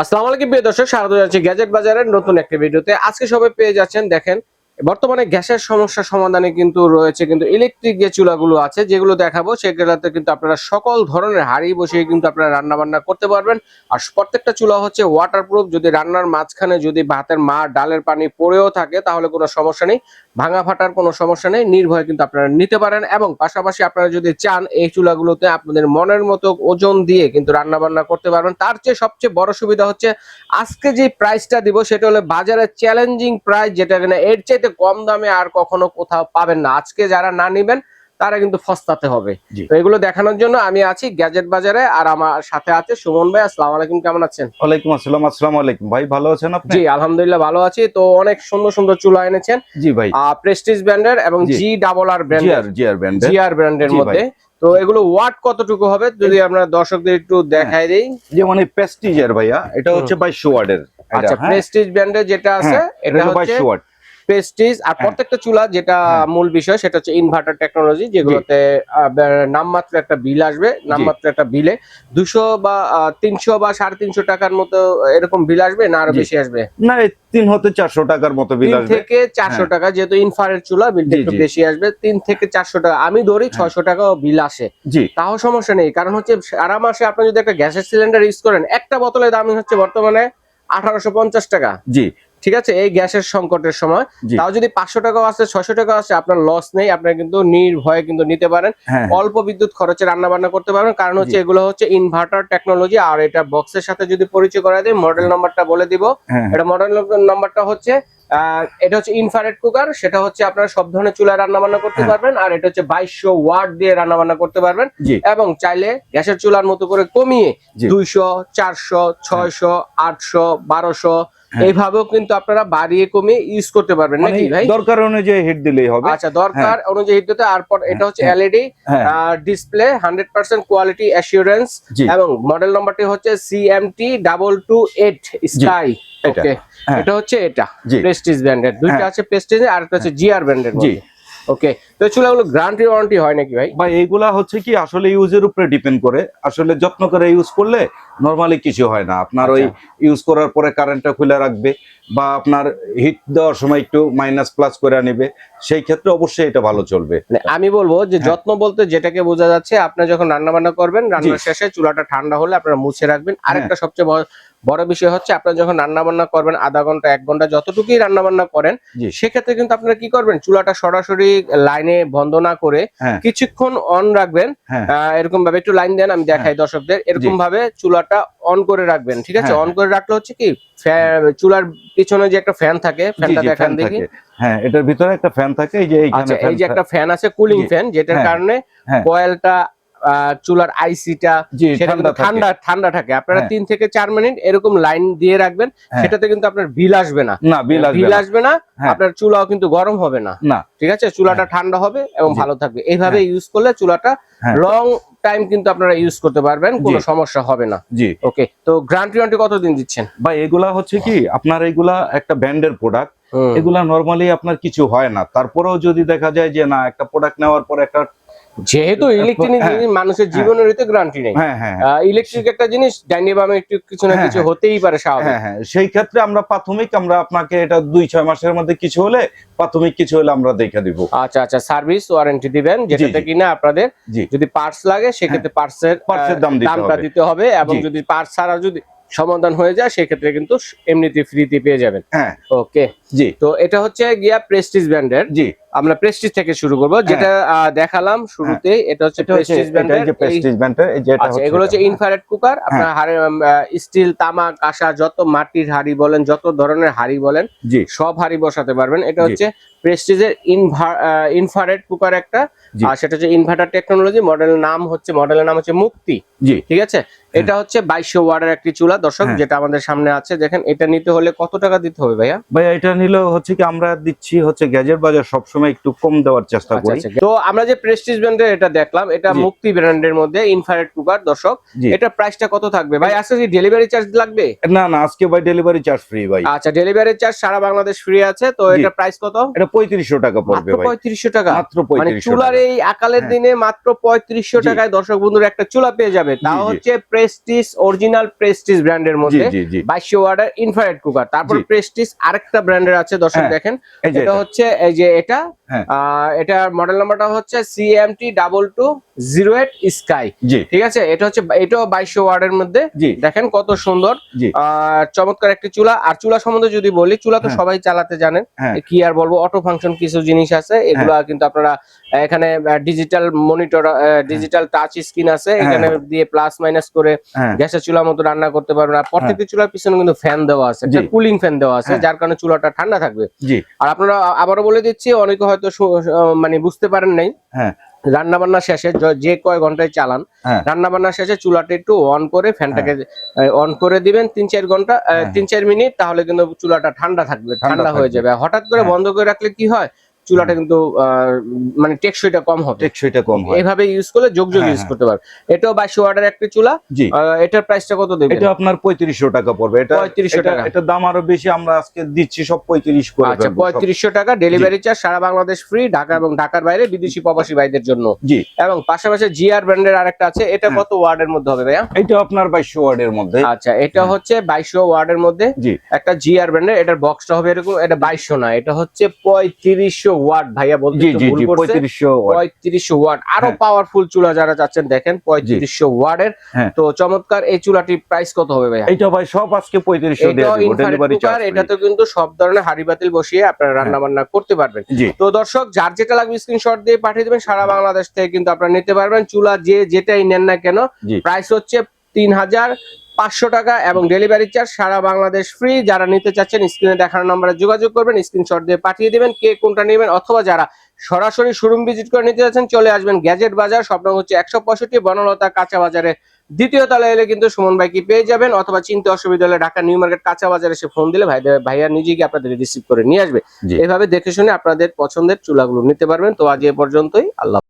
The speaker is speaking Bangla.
আসসালামু আলাইকুম প্রিয় দর্শক, স্বাগত জানাচ্ছি গ্যাজেট বাজারের নতুন একটি ভিডিওতে। আজকে সবাই পেয়ে যাচ্ছেন, দেখেন বর্তমানে গ্যাসের সমস্যা সমাধানে কিন্তু রয়েছে কিন্তু ইলেকট্রিক যে চুলাগুলো আছে, যেগুলো দেখাবো, সেগুলোতে কিন্তু আপনারা সকল ধরনের হাড়ি বসিয়ে কিন্তু আপনারা রান্না বান্না করতে পারবেন। আর প্রত্যেকটা চুলা হচ্ছে ওয়াটারপ্রুফ যদি রান্নার মাঝখানে যদি ভাতের মা ডালের পানি পড়েও থাকে, তাহলে কোনো সমস্যা নেই। ভাঙা ফাটার কোনো সমস্যা নেই, নির্ভয়ে কিন্তু আপনারা নিতে পারেন এবং পাশাপাশি আপনারা যদি চান, এই চুলাগুলোতে আপনাদের মনের মতো ওজন দিয়ে কিন্তু রান্না বান্না করতে পারবেন। তার চেয়ে সবচেয়ে বড় সুবিধা হচ্ছে, আজকে যে প্রাইসটা দিব, সেটা হলো বাজারে চ্যালেঞ্জিং প্রাইস যেটা কিনা এর চাইতে কম দামে আর কখনো কোথাও পাবেন না। আজকে যারা না নিবেন তারা কিন্তু ফস্তাতে হবে। তো এগুলো দেখানোর জন্য আমি আছি গ্যাজেট বাজারে আর আমার সাথে আছে সুমন ভাই। আসসালামু আলাইকুম কেমন আছেন? ওয়ালাইকুম আসসালাম আসসালামু আলাইকুম। ভাই ভালো আছেন আপনি? জি আলহামদুলিল্লাহ ভালো আছি। তো অনেক সুন্দর সুন্দর চুলা এনেছেন। জি ভাই। প্রেস্টিজ ব্র্যান্ডের এবং জি। জি ডাবল আর ব্র্যান্ডের ব্র্যান্ড জিআর ব্র্যান্ডের জি ভাই। মধ্যে। তো এগুলো ওয়াট কতটুকু হবে যদি আমরা দর্শকদের একটু দেখাই দেই। যেমন এই প্রেস্টিজের ভাইয়া এটা হচ্ছে বাইশশো ওয়ার্ডের আচ্ছা প্রেস্টিজ ব্র্যান্ডের যেটা আছে এটা হচ্ছে বাইশশো ওয়াট প্রেস্টিজ আর প্রত্যেকটা চুলা যেটা হ্যাঁ। মূল বিষয় সেটা হচ্ছে ইনভার্টার টেকনোলজি যেগুলোতে নামমাত্র একটা বিল আসবে নামমাত্র একটা বিলে দুশো বা তিনশো বা সাড়ে তিনশো টাকার মতো এরকম বিল আসবে না আরও বেশি আসবে? না তিন হতে চারশো টাকার মতো বিল আসবে। থেকে চারশো হ্যাঁ। টাকা যেহেতু ইনফ্রারেড চুলা বিলটা জি, একটু বেশি আসবে তিন থেকে চারশো টাকা। আমি ধরি হ্যাঁ। ছয়শো টাকাও বিল আসে। তাও সমস্যা নেই কারণ হচ্ছে সারা মাসে আপনি যদি একটা গ্যাসের সিলিন্ডার ইউজ করেন একটা বোতলের দাম হচ্ছে বর্তমানে আঠারোশো পঞ্চাশ টাকা। জি। ঠিক আছে? এই গ্যাসের সংকটের সময়। তাও যদি পাঁচশো টাকাও আসে ছয়শো টাকা আসে আপনার লস নেই আপনার কিন্তু নির্ভয়ে কিন্তু নিতে পারেন। হ্যাঁ। অল্প বিদ্যুৎ খরচে রান্না বান্না করতে পারবেন। কারণ হচ্ছে এগুলো হচ্ছে ইনভার্টার টেকনোলজি আর এটা বক্সের সাথে যদি পরিচয় করা দেয় মডেল নাম্বারটা বলে দিব। হ্যাঁ। এটা মডেল নাম্বারটা হচ্ছে এটা হচ্ছে ইনফ্রারেড কুকার সেটা হচ্ছে আপনারা সব ধরনের চুলায় রান্না বান্না করতে হ্যাঁ। পারবেন আর এটা হচ্ছে বাইশশো ওয়াট দিয়ে রান্না বান্না করতে পারবেন এবং চাইলে গ্যাসের চুলার মতো করে কমিয়ে। দুইশো চারশো ছয়শো আটশো বারোশো হ্যাঁ। এইভাবেও কিন্তু আপনারা বাড়িয়ে কমিয়ে ইউজ করতে পারবেন মানে নাকি ভাই দরকার অনুযায়ী হিট দিলেই হবে আচ্ছা দরকার অনুযায়ী দিতে আর এটা হচ্ছে হ্যাঁ। এলইডি হ্যাঁ display hundred percent quality assurance এবং মডেল নাম্বারটি হচ্ছে CMT double two eight sky এটা। হ্যাঁ। এটা হচ্ছে এটা প্রেস্টিজ ব্র্যান্ডের দুইটা হ্যাঁ। আছে প্রেস্টিজ আর একটা হচ্ছে জিআর ব্র্যান্ডের জি। ওকে তো চুলাগুলো গ্যারান্টি ওয়ারেন্টি হয় নাকি ভাই? ভাই এইগুলা হচ্ছে কি আসলে ইউজের উপরে ডিপেন্ড করে। আসলে যত্ন করে ইউজ করলে নরমালি কিছু হয় না। আপনার ওই আচ্ছা। ইউজ করার পরে কারেন্টটা খুলে রাখবে বা আপনার হিট দেওয়ার সময় একটু মাইনাস প্লাস করে নিবে। সেই ক্ষেত্রে অবশ্যই এটা ভালো চলবে। মানে আমি বলব যে হ্যাঁ। যত্ন বলতে যেটাকে বোঝা যাচ্ছে আপনি যখন রান্না বান্না করবেন রান্নার শেষে চুলাটা ঠান্ডা হলে আপনারা মুছে রাখবেন। আরেকটা সবচেয়ে বড়- বিষয় হচ্ছে আপনারা যখন রান্না বান্না করবেন আধা ঘণ্টা এক ঘণ্টা যতটুকুই রান্না বান্না করেন সেক্ষেত্রে কিন্তু আপনারা কি করবেন? চুলাটা সরাসরি লাইনে বন্ধ না করে হ্যাঁ। কিছুক্ষণ অন রাখবেন। হ্যাঁ। এরকম ভাবে একটু লাইন দেন আমি দেখাই দর্শকদের। এরকম ভাবে চুলাটা অন করে রাখবেন ঠিক আছে? হ্যাঁ, অন করে রাখলে হচ্ছে কি চুলার পিছনে যে একটা ফ্যান থাকে ফ্যানটা দেখান দেখি। হ্যাঁ এটার ভিতরে একটা ফ্যান থাকে এই যে আচ্ছা এই যে একটা ফ্যান আছে কুলিং ফ্যান যেটার হ্যাঁ, কারণে হ্যাঁ। কয়েলটা চুলার আইসিটা ঠান্ডা ঠান্ডা থাকে। আপনারা হ্যাঁ। তিন থেকে চার মিনিট এরকম লাইন দিয়ে রাখবেন হ্যাঁ। সেটাতে কিন্তু আপনার বিল আসবে না। বিল আসবে না। হ্যাঁ। আপনার চুলাও কিন্তু গরম হবে না। না। ঠিক আছে? চুলাটা ঠান্ডা হবে এবং ভালো থাকবে। এইভাবে ইউজ করলে চুলাটা। লং টাইম কিন্তু আপনারা ইউজ করতে পারবেন কোনো সমস্যা হবে না। জি। ওকে তো গ্রান্টি ওয়ারেন্টি কতদিন দিচ্ছেন? ভাই এগুলা হচ্ছে কি আপনার এগুলা একটা ব্র্যান্ডের প্রোডাক্ট এগুলা নরমালি আপনার কিছু হয় না। তারপরেও যদি দেখা যায় যে না একটা প্রোডাক্ট নেওয়ার পর একটা যেহেতু ইলেকট্রনিক হ্যাঁ। জিনিস মানুষের জীবনের তো গ্যারান্টি নেই। হ্যাঁ হ্যাঁ ইলেকট্রিক একটা জিনিস ডাইনি বামে একটু কিছু না হ্যাঁ, কিছু হ্যাঁ। হতেই পারে স্বাভাবিক। হ্যাঁ হ্যাঁ সেই ক্ষেত্রে আমরা প্রাথমিক আমরা আপনাকে এটা দুই ছয় মাসের মধ্যে কিছু হলে প্রাথমিক কিছু হলে আমরা দেখে দিব। আচ্ছা আচ্ছা সার্ভিস ওয়ারেন্টি দিবেন যেটাতে কিনা আপনাদের যদি পার্টস লাগে সেক্ষেত্রে পার্টসের পার্টসের দাম। দিতে হবে। এবং যদি পার্টস ছাড়া যদি সমাধান হয়ে যায় সেক্ষেত্রে কিন্তু এমনিতে ফ্রিতে পেয়ে যাবেন। হ্যাঁ। ওকে জি। তো এটা হচ্ছে গিয়া প্রেস্টিজ ব্র্যান্ডের জি। আমরা প্রেস্টিজ থেকে শুরু করব যেটা দেখালাম শুরুতে এটা হচ্ছে এটা হচ্ছে প্রেস্টিজ এটা এই যে প্রেস্টিজ ব্র্যান্ডের এই যে এটা আচ্ছা এগুলো হচ্ছে ইনফ্রারেড কুকার আপনার হাড়ে স্টিল তামা কাঁসা যত মাটির হাড়ি বলেন যত ধরনের হাড়ি বলেন জি। সব হাড়ি বসাতে পারবেন। এটা হচ্ছে প্রেস্টিজের ইনফ্রারেড কুকার একটা। আর সেটা হচ্ছে ইনভার্টার টেকনোলজি মডেলের নাম হচ্ছে মডেলের নাম হচ্ছে মুক্তি জি। ঠিক আছে? এটা হচ্ছে বাইশশো ওয়ার্ডের একটি চুলা দর্শক হ্যাঁ। যেটা আমাদের সামনে আছে। দেখেন এটা নিতে হলে কত টাকা দিতে হবে ভাইয়া? ভাই এটা নিলে হচ্ছে কি আমরা দিচ্ছি হচ্ছে গ্যাজেট বাজার সবসময় সময় একটু কম দেওয়ার চেষ্টা আচ্ছা, করি। আচ্ছা। তো আমরা যে প্রেস্টিজ ব্র্যান্ডের এটা দেখলাম এটা মুক্তি ব্র্যান্ডের মধ্যে ইনফ্রারেড কুকার দর্শক। এটা প্রাইসটা কত থাকবে? ভাই আজকে কি ডেলিভারি চার্জ লাগবে? না না আজকে ভাই ডেলিভারি চার্জ ফ্রি ভাই। আচ্ছা ডেলিভারি চার্জ সারা বাংলাদেশ ফ্রি আছে তো এটা প্রাইস কত? এটা পঁয়ত্রিশশো টাকা পড়বে ভাই। পঁয়ত্রিশশো টাকা। মাত্র মানে চুলার এই আকালের হ্যাঁ। দিনে মাত্র পঁয়ত্রিশশো জি। টাকায় দর্শক বন্ধুর একটা চুলা পেয়ে যাবে। তাও হচ্ছে জি। প্রেস্টিজ অরিজিনাল প্রেস্টিজ ব্র্যান্ডের মধ্যে জি জি। বাইশশো ওয়ার্ডের ইনফ্রারেড কুকার তারপর প্রেস্টিজ আরেকটা ব্র্যান্ডের আছে দর্শক হ্যাঁ, দেখেন। এটা এটা। হচ্ছে এই যে এটা। এটার মডেল নাম্বারটা হচ্ছে CMT double two zero eight sky ঠিক আছে? এটা হচ্ছে এটাও বাইশশো ওয়ার্ডের মধ্যে। দেখেন কত সুন্দর। চমৎকার একটি চুলা। আর চুলা সম্বন্ধে যদি বলি চুলা তো হ্যাঁ। সবাই চালাতে জানেন। হ্যাঁ। কি আর বলব? অটো ফাংশন কিছু জিনিস আছে। এগুলা কিন্তু আপনারা এখানে digital monitor digital touch screen আছে। এখানে দিয়ে প্লাস মাইনাস করে হ্যাঁ গ্যাসের চুলার মতো রান্না করতে পারবেন আর প্রত্যেকটি চুলার পিছনে কিন্তু ফ্যান দেওয়া আছে। কুলিং ফ্যান দেওয়া আছে হ্যাঁ। যার কারণে চুলাটা ঠান্ডা থাকবে আর আপনারা আবারও বলে দিচ্ছি অনেকে হয়তো মানে বুঝতে পারেন নাই হ্যাঁ। রান্না বান্না শেষে য- কয় ঘন্টায় চালান হ্যাঁ। রান্না বান্না শেষে চুলাটা একটু অন করে ফ্যানটাকে অন করে দিবেন তিন চার ঘণ্টা হ্যাঁ। তিন চার মিনিট তাহলে কিন্তু চুলাটা ঠান্ডা থাকবে ঠান্ডা হয়ে যাবে হঠাৎ করে হ্যাঁ। বন্ধ করে রাখলে কি হয় চুলাটা কিন্তু মানে টেকসইটা কম হবে। টেকসইটা কম হয়। এইভাবে ইউজ করলে যোগ যোগ হ্যাঁ, ইউজ হ্যাঁ। করতে পারবে। এটাও বাইশশো ওয়াটের একটা চুলা। এটার প্রাইসটা কত দেবে এটা আপনার পঁয়ত্রিশশো টাকা পড়বে। এটা 3500 টাকা। এটা দাম আরও বেশি আমরা আজকে দিচ্ছি সব পঁয়ত্রিশ করে। আচ্ছা ফেলব সব। পঁয়ত্রিশশো টাকা ডেলিভারি চার্জ সারা বাংলাদেশ ফ্রি ঢাকা এবং ঢাকার বাইরে বিদেশি প্রবাসী ভাইদের জন্য। জি। এবং পাশাপাশি জিআর ব্র্যান্ডের আরেকটা আছে এটা হ্যাঁ। কত ওয়ার্ডের মধ্যে হবে ভাইয়া? এটা আপনার বাইশশো ওয়ার্ডের মধ্যে। আচ্ছা এটা হ্যাঁ। হচ্ছে বাইশশো ওয়ার্ডের মধ্যে। জি। একটা জিআর ব্র্যান্ডের এটার বক্সটা হবে এরকম এটা বাইশশো না এটা হচ্ছে পঁয়ত্রিশশো ওয়াট ভাইয়া বলতে। পঁয়ত্রিশশো ওয়াট। আরও হ্যাঁ। পাওয়ারফুল চুলা যারা চাচ্ছেন দেখেন পঁয়ত্রিশশো ওয়ার্ডের হ্যাঁ। তো চমৎকার এই চুলাটির প্রাইস কত হবে ভাইয়া? এইটা ভাই সব আজকে পঁয়ত্রিশশো এটাতে কিন্তু সব ধরনের হাড়ি বাতিল বসিয়ে আপনারা রান্না বান্না করতে পারবেন। তো দর্শক যার যেটা লাগবে স্ক্রিনশট দিয়ে পাঠিয়ে দেবেন সারা বাংলাদেশ থেকে কিন্তু আপনারা নিতে পারবেন। চুলা যে যেটাই নেন না কেন প্রাইস হচ্ছে তিন হাজার পাঁচশো টাকা এবং ডেলিভারি চার্জ সারা বাংলাদেশ ফ্রি। যারা নিতে চাচ্ছেন স্ক্রিনে দেখানো নম্বরে যোগাযোগ করবেন স্ক্রিনশট দিয়ে পাঠিয়ে দেবেন কে কোনটা নেবেন অথবা যারা সরাসরি শোরুম ভিজিট করে নিতে যাচ্ছেন চলে আসবেন গ্যাজেট বাজার সব স্বপ্ন হচ্ছে একশো পঁয়ষট্টি বনলতা কাঁচা বাজারে দ্বিতীয় তলায় এলে কিন্তু সুমন ভাইকে পেয়ে যাবেন অথবা চিনতে অসুবিধা হলে ঢাকা নিউ মার্কেট কাঁচা বাজারে এসে ফোন দিলে ভাই ভাইয়া নিজে গিয়ে আপনাদের রিসিভ করে নিয়ে আসবে। এভাবে দেখে শুনে আপনাদের পছন্দের চুলাগুলো নিতে পারবেন। তো আজ এ পর্যন্তই। আল্লাহ